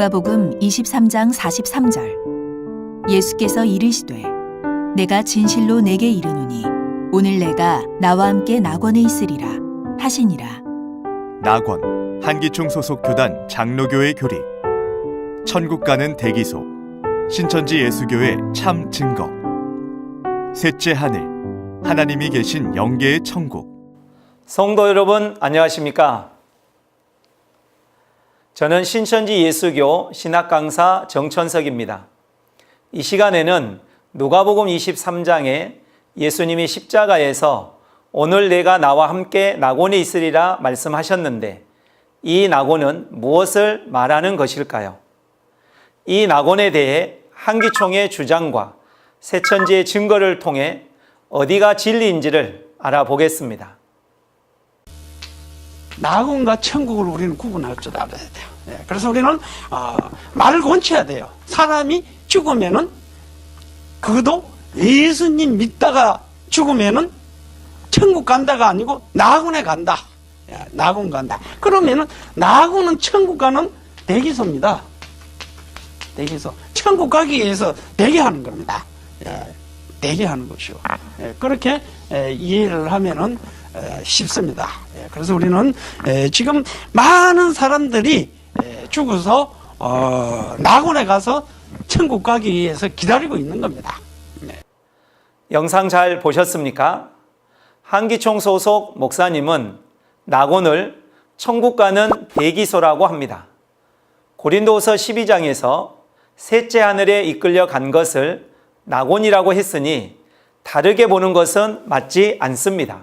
누가복음 23장 43절. 예수께서 이르시되 내가 진실로 내게 이르노니 오늘 내가 나와 함께 낙원에 있으리라 하시니라. 낙원 한기총 소속 교단 장로교회 교리. 천국 가는 대기소 신천지 예수교회 참 증거. 셋째 하늘 하나님이 계신 영계의 천국. 성도 여러분 안녕하십니까? 저는 신천지 예수교 신학 강사 정천석입니다. 이 시간에는 누가복음 23장에 예수님이 십자가에서 오늘 내가 나와 함께 낙원에 있으리라 말씀하셨는데 이 낙원은 무엇을 말하는 것일까요? 이 낙원에 대해 한기총의 주장과 세천지의 증거를 통해 어디가 진리인지를 알아보겠습니다. 낙원과 천국을 우리는 구분할 줄 알아야 돼요. 예, 그래서 우리는 어, 말을 권쳐야 돼요. 사람이 죽으면은 그것도 예수님 믿다가 죽으면은 천국 간다가 아니고 낙원에 간다. 예, 낙원 간다. 그러면은 낙원은 천국 가는 대기소입니다. 대기소. 천국 가기 위해서 대기하는 겁니다. 예, 대기하는 것이요. 예, 그렇게 예, 이해를 하면은 에, 쉽습니다. 예, 그래서 우리는 에, 지금 많은 사람들이 에, 죽어서 어, 낙원에 가서 천국 가기 위해서 기다리고 있는 겁니다. 영상 잘 보셨습니까? 한기총 소속 목사님은 낙원을 천국 가는 대기소라고 합니다. 고린도서 12장에서 셋째 하늘에 이끌려 간 것을 낙원이라고 했으니 다르게 보는 것은 맞지 않습니다.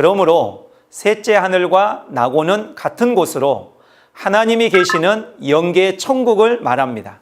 그러므로 셋째 하늘과 낙원은 같은 곳으로 하나님이 계시는 영계 천국을 말합니다.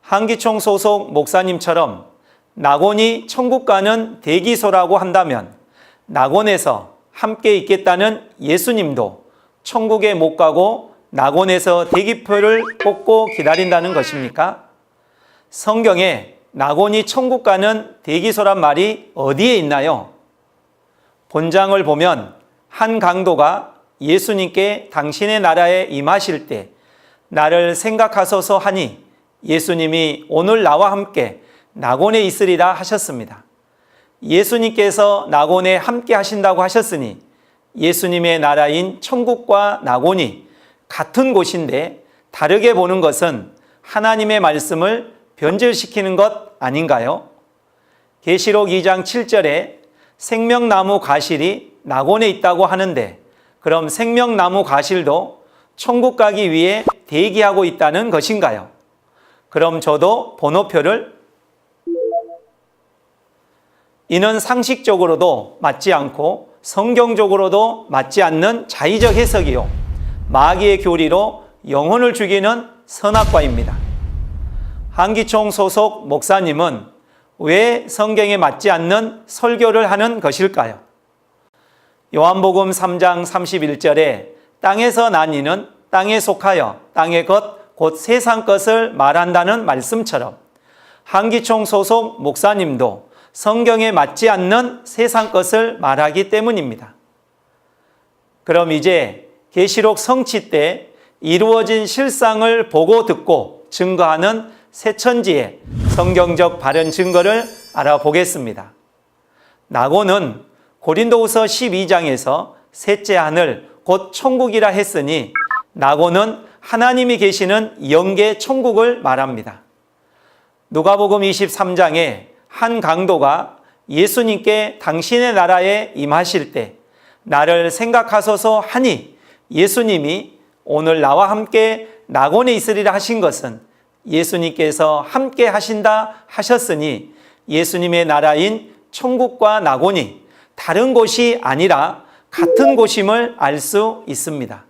한기총 소속 목사님처럼 낙원이 천국 가는 대기소라고 한다면 낙원에서 함께 있겠다는 예수님도 천국에 못 가고 낙원에서 대기표를 뽑고 기다린다는 것입니까? 성경에 낙원이 천국 가는 대기소란 말이 어디에 있나요? 본장을 보면 한 강도가 예수님께 당신의 나라에 임하실 때 나를 생각하소서 하니 예수님이 오늘 나와 함께 낙원에 있으리라 하셨습니다. 예수님께서 낙원에 함께 하신다고 하셨으니 예수님의 나라인 천국과 낙원이 같은 곳인데 다르게 보는 것은 하나님의 말씀을 변질시키는 것 아닌가요? 계시록 2장 7절에 생명나무 가실이 낙원에 있다고 하는데 그럼 생명나무 가실도 천국 가기 위해 대기하고 있다는 것인가요? 그럼 저도 번호표를 이는 상식적으로도 맞지 않고 성경적으로도 맞지 않는 자의적 해석이요. 마귀의 교리로 영혼을 죽이는 선악과입니다. 한기총 소속 목사님은 왜 성경에 맞지 않는 설교를 하는 것일까요? 요한복음 3장 31절에 땅에서 난 이는 땅에 속하여 땅의 것, 곧 세상 것을 말한다는 말씀처럼 한기총 소속 목사님도 성경에 맞지 않는 세상 것을 말하기 때문입니다. 그럼 이제 계시록 성취 때 이루어진 실상을 보고 듣고 증거하는 세천지의 성경적 발현 증거를 알아보겠습니다. 낙원은 고린도후서 12장에서 셋째 하늘 곧 천국이라 했으니 낙원은 하나님이 계시는 영계 천국을 말합니다. 누가복음 23장에 한 강도가 예수님께 당신의 나라에 임하실 때 나를 생각하소서 하니 예수님이 오늘 나와 함께 낙원에 있으리라 하신 것은 예수님께서 함께 하신다 하셨으니 예수님의 나라인 천국과 낙원이 다른 곳이 아니라 같은 곳임을 알 수 있습니다.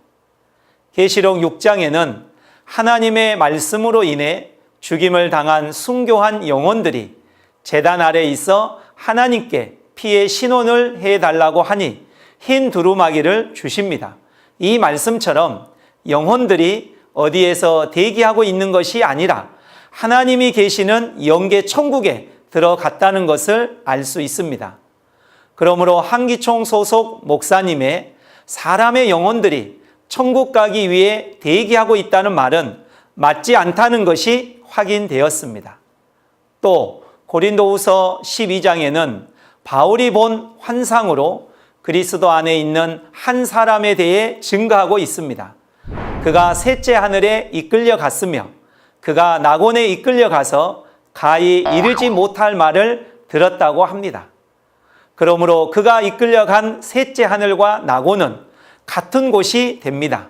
계시록 6장에는 하나님의 말씀으로 인해 죽임을 당한 순교한 영혼들이 재단 아래 있어 하나님께 피의 신원을 해 달라고 하니 흰 두루마기를 주십니다. 이 말씀처럼 영혼들이 어디에서 대기하고 있는 것이 아니라 하나님이 계시는 영계 천국에 들어갔다는 것을 알 수 있습니다. 그러므로 한기총 소속 목사님의 사람의 영혼들이 천국 가기 위해 대기하고 있다는 말은 맞지 않다는 것이 확인되었습니다. 또 고린도후서 12장에는 바울이 본 환상으로 그리스도 안에 있는 한 사람에 대해 증거하고 있습니다. 그가 셋째 하늘에 이끌려 갔으며 그가 낙원에 이끌려 가서 가히 이르지 못할 말을 들었다고 합니다. 그러므로 그가 이끌려 간 셋째 하늘과 낙원은 같은 곳이 됩니다.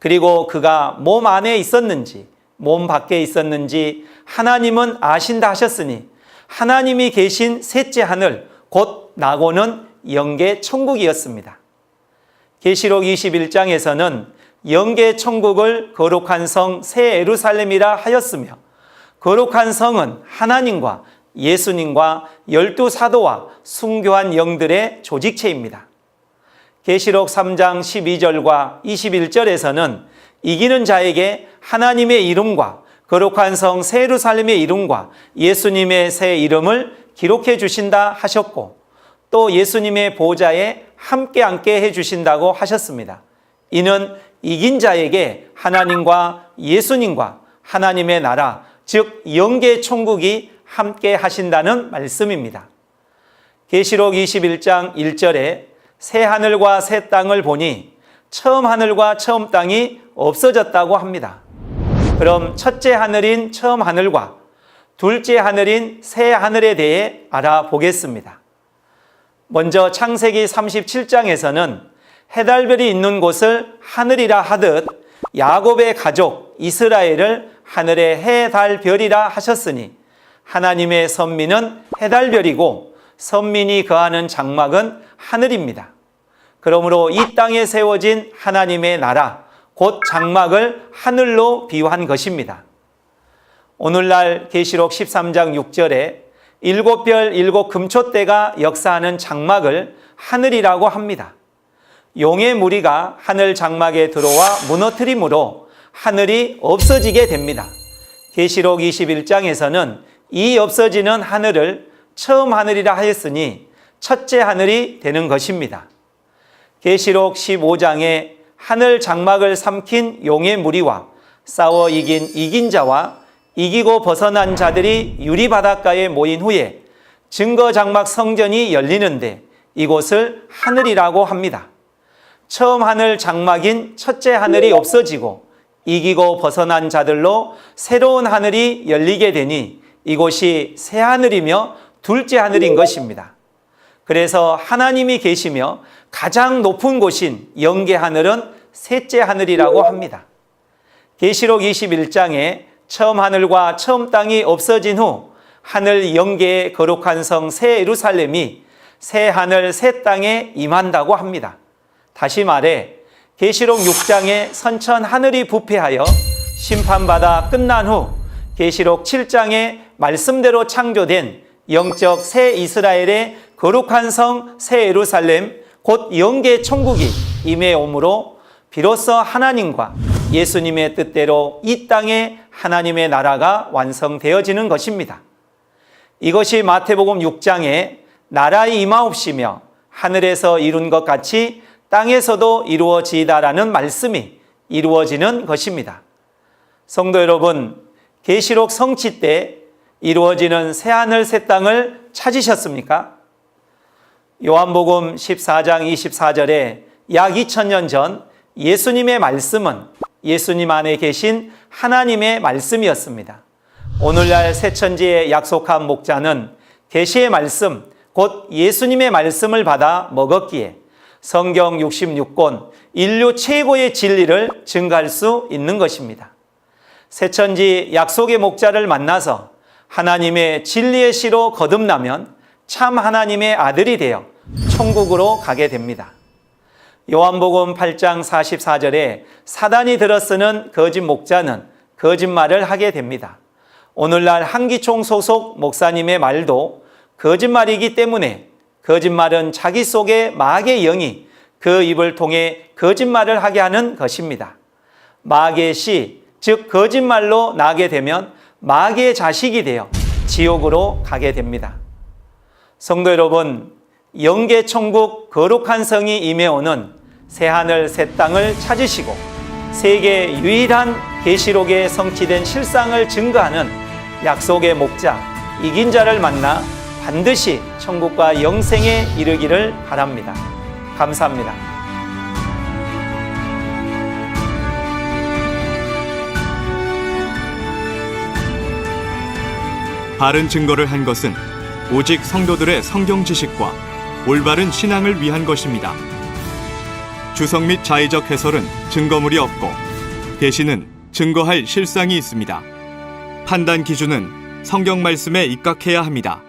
그리고 그가 몸 안에 있었는지 몸 밖에 있었는지 하나님은 아신다 하셨으니 하나님이 계신 셋째 하늘 곧 낙원은 영계 천국이었습니다. 계시록 21장에서는 영계 천국을 거룩한 성새 예루살렘이라 하였으며 거룩한 성은 하나님과 예수님과 열두 사도와 순교한 영들의 조직체입니다. 계시록 3장 12절과 21절에서는 이기는 자에게 하나님의 이름과 거룩한 성 새 예루살렘의 이름과 예수님의 새 이름을 기록해 주신다 하셨고 또 예수님의 보좌에 함께 앉게 해 주신다고 하셨습니다. 이는 이긴 자에게 하나님과 예수님과 하나님의 나라, 즉 영계 천국이 함께 하신다는 말씀입니다. 계시록 21장 1절에 새 하늘과 새 땅을 보니 처음 하늘과 처음 땅이 없어졌다고 합니다. 그럼 첫째 하늘인 처음 하늘과 둘째 하늘인 새 하늘에 대해 알아보겠습니다. 먼저 창세기 37장에서는 해달별이 있는 곳을 하늘이라 하듯 야곱의 가족 이스라엘을 하늘의 해, 달, 별이라 하셨으니 하나님의 선민은 해달별이고 선민이 거하는 장막은 하늘입니다. 그러므로 이 땅에 세워진 하나님의 나라, 곧 장막을 하늘로 비유한 것입니다. 오늘날 계시록 13장 6절에 일곱 별 일곱 금초대가 역사하는 장막을 하늘이라고 합니다. 용의 무리가 하늘 장막에 들어와 무너뜨림으로 하늘이 없어지게 됩니다. 계시록 21장에서는 이 없어지는 하늘을 처음 하늘이라 하였으니 첫째 하늘이 되는 것입니다. 계시록 15장에 하늘 장막을 삼킨 용의 무리와 싸워 이긴 이긴 자와 이기고 벗어난 자들이 유리 바닷가에 모인 후에 증거 장막 성전이 열리는데 이곳을 하늘이라고 합니다. 처음 하늘 장막인 첫째 하늘이 없어지고 이기고 벗어난 자들로 새로운 하늘이 열리게 되니 이곳이 새 하늘이며 둘째 하늘인 것입니다. 그래서 하나님이 계시며 가장 높은 곳인 영계 하늘은 셋째 하늘이라고 합니다. 계시록 21장에 처음 하늘과 처음 땅이 없어진 후 하늘 영계의 거룩한 성 새 예루살렘이 새 하늘 새 땅에 임한다고 합니다. 다시 말해 계시록 6장에 선천 하늘이 부패하여 심판받아 끝난 후 계시록 7장에 말씀대로 창조된 영적 새 이스라엘의 거룩한 성 새 예루살렘 곧 영계 천국이 임해 오므로 비로소 하나님과 예수님의 뜻대로 이 땅에 하나님의 나라가 완성되어지는 것입니다. 이것이 마태복음 6장에 나라의 임하옵시며 하늘에서 이룬 것 같이 땅에서도 이루어지다라는 말씀이 이루어지는 것입니다. 성도 여러분, 계시록 성취 때 이루어지는 새 하늘 새 땅을 찾으셨습니까? 요한복음 14장 24절에 약 2000년 전 예수님의 말씀은 예수님 안에 계신 하나님의 말씀이었습니다. 오늘날 새천지에 약속한 목자는 계시의 말씀, 곧 예수님의 말씀을 받아 먹었기에 성경 66권 인류 최고의 진리를 증가할 수 있는 것입니다. 새천지 약속의 목자를 만나서 하나님의 진리의 씨로 거듭나면 참 하나님의 아들이 되어 천국으로 가게 됩니다. 요한복음 8장 44절에 사단이 들어쓰는 거짓 목자는 거짓말을 하게 됩니다. 오늘날 한기총 소속 목사님의 말도 거짓말이기 때문에 거짓말은 자기 속에 마귀의 영이 그 입을 통해 거짓말을 하게 하는 것입니다. 마귀의 씨, 즉 거짓말로 나게 되면 마귀의 자식이 되어 지옥으로 가게 됩니다. 성도 여러분, 영계 천국 거룩한 성이 임해오는 새하늘 새 땅을 찾으시고 세계 유일한 계시록에 성취된 실상을 증거하는 약속의 목자 이긴 자를 만나 반드시 천국과 영생에 이르기를 바랍니다. 감사합니다. 바른 증거를 한 것은 오직 성도들의 성경 지식과 올바른 신앙을 위한 것입니다. 주석 및 자의적 해설은 증거물이 없고 대신은 증거할 실상이 있습니다. 판단 기준은 성경 말씀에 입각해야 합니다.